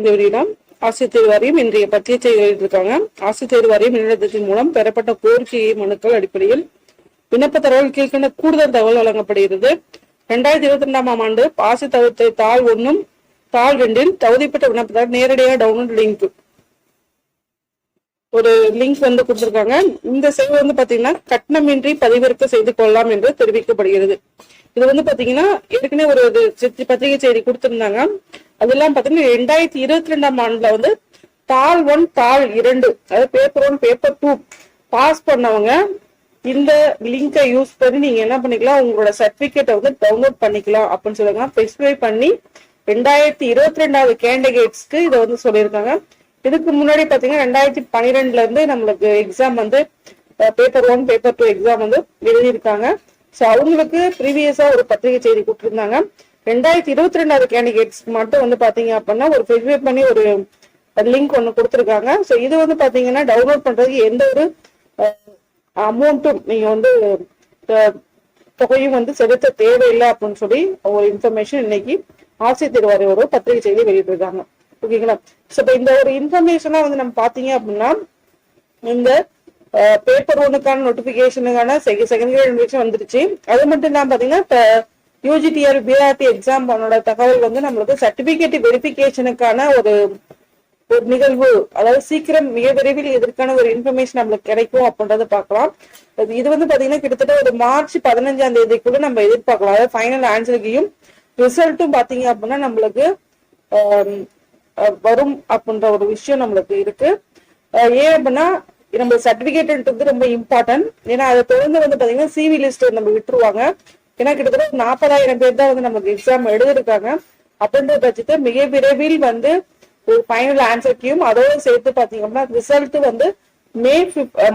இந்த ஆசிரியர் வாரியம் இன்றைய பத்திய செய்தி வெளியிட்டிருக்காங்க ஆசிரியர் வாரியம் இணையதளத்தின் மூலம் பெறப்பட்ட கோரிக்கை மனுக்கள் அடிப்படையில் விண்ணப்ப தகவல் கீழ்கண்ட கூடுதல் தகவல் வழங்கப்படுகிறது. இரண்டாயிரத்தி இருபத்தி ரெண்டாம் ஆண்டு ஆசிரியர் தாள் ஒன்றும் தாள் ரெண்டில் தகுதிப்பட்ட விண்ணப்பத்தார் நேரடியாக டவுன்லோட் லிங்க் ஒரு லிங்க் வந்து கொடுத்திருக்காங்க. இந்த சேவை வந்து பாத்தீங்கன்னா கட்டணமின்றி பதிவிறக்க செய்து கொள்ளலாம் என்று தெரிவிக்கப்படுகிறது. இது வந்து பாத்தீங்கன்னா ஏற்கனவே ஒரு சித்தி- பத்திரிகை செய்தி கொடுத்திருந்தாங்க. அதெல்லாம் பாத்தீங்கன்னா ரெண்டாயிரத்தி இருபத்தி ரெண்டாம் ஆண்டுல வந்து தாள் ஒன் தாள் இரண்டு அதாவது paper one paper two pass பண்ணவங்க இந்த லிங்கை யூஸ் பண்ணி நீங்க என்ன பண்ணிக்கலாம் உங்களோட சர்டிபிகேட்டை வந்து டவுன்லோட் பண்ணிக்கலாம் அப்படின்னு சொல்லுங்க ஸ்பெசிஃபை பண்ணி ரெண்டாயிரத்தி இருபத்தி ரெண்டாவது கேண்டிடேட்ஸ்க்கு இதை வந்து சொல்லியிருக்காங்க. இதுக்கு முன்னாடி பாத்தீங்கன்னா ரெண்டாயிரத்தி பன்னிரெண்டுல இருந்து நம்மளுக்கு எக்ஸாம் வந்து paper one paper two exam வந்து எழுதியிருக்காங்க. ஸோ அவங்களுக்கு ப்ரீவியஸா ஒரு பத்திரிகை செய்தி கொடுத்துருந்தாங்க. ரெண்டாயிரத்தி இருபத்தி ரெண்டாவது கேண்டிடேட்ஸ்க்கு மட்டும் வந்து பாத்தீங்க அப்படின்னா ஒரு ஸ்பெசிஃபை பண்ணி ஒரு லிங்க் ஒன்று கொடுத்துருக்காங்க. ஸோ இது வந்து பாத்தீங்கன்னா டவுன்லோட் பண்றதுக்கு எந்த ஒரு அமௌண்ட்டும் நீங்க வந்து தொகையும் வந்து செலுத்த தேவையில்லை அப்படின்னு சொல்லி ஒரு இன்ஃபர்மேஷன் இன்னைக்கு ஆசிரியர் தேர்வாரி ஒரு பத்திரிகை செய்தி வெளியிட்டிருக்காங்க. ஓகேங்களா? ஸோ இப்போ இந்த ஒரு இன்ஃபர்மேஷனா வந்து நம்ம பாத்தீங்க அப்படின்னா இந்த பேப்பர் ஒன்னுக்கான நோட்டிபிகேஷனுக்கான செகண்ட் கிரேட் நோட்டிஃபிகேஷன் வந்துருச்சு. அது மட்டும் இல்லாமல் பார்த்தீங்கன்னா இப்போ யூஜிடிஆர் பிஆர்டி எக்ஸாம் பண்ணோட தகவல் வந்து நம்மளுக்கு சர்டிபிகேட் வெரிஃபிகேஷனுக்கான ஒரு ஒரு நிகழ்வு அதாவது சீக்கிரம் மிக விரைவில் இதற்கான ஒரு இன்ஃபர்மேஷன் நம்மளுக்கு கிடைக்கும் அப்படின்றத பார்க்கலாம். இது வந்து பாத்தீங்கன்னா கிட்டத்தட்ட ஒரு மார்ச் பதினஞ்சாம் தேதிக்குள்ள நம்ம எதிர்பார்க்கலாம். அதாவது ஃபைனல் ஆன்சருக்கையும் ரிசல்ட்டும் பாத்தீங்க அப்படின்னா நம்மளுக்கு வரும் அப்படின்ற ஒரு விஷயம் நம்மளுக்கு இருக்கு. ஏன் அப்படின்னா நம்ம சர்டிபிகேட்ன்றது ரொம்ப இம்பார்ட்டன்ட் ஏன்னா அதை தொடர்ந்து வந்து பாத்தீங்கன்னா சிவி லிஸ்ட் நம்ம விட்டுருவாங்க. ஏன்னா கிட்டத்தட்ட நாற்பதாயிரம் பேர் தான் வந்து நமக்கு எக்ஸாம் எழுதிருக்காங்க. அப்படின்ற பட்சத்தை மிக விரைவில் வந்து ஒரு ஃபைனல் ஆன்சர் கியூம் அதோட சேர்த்து பாத்தீங்கன்னா ரிசல்ட் வந்து மே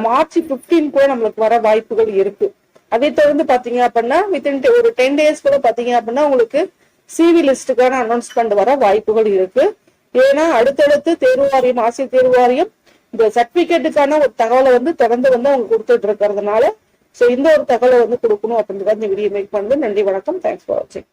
மார்ச் 15 கூட நம்மளுக்கு வர வாய்ப்புகள் இருக்கு. அதை தொடர்ந்து பாத்தீங்க அப்படின்னா வித்தின் ஒரு டென் டேஸ் கூட பாத்தீங்க அப்படின்னா உங்களுக்கு சிவி லிஸ்ட்டுக்கான அனௌன்ஸ்மெண்ட் வர வாய்ப்புகள் இருக்கு. ஏன்னா அடுத்தடுத்து தேர்வாரியம் ஆசிரியர் தேர்வாரியம் இந்த சர்டிபிகேட்டுக்கான ஒரு தகவலை வந்து திறந்து வந்து அவங்க கொடுத்துட்டு இருக்கிறதுனால சோ இந்த ஒரு தகவலை வந்து கொடுக்கணும் அப்படின்றத இந்த வீடியோ மேக் பண்ணுது. நன்றி வணக்கம். தேங்க்ஸ் ஃபார் வாட்சிங்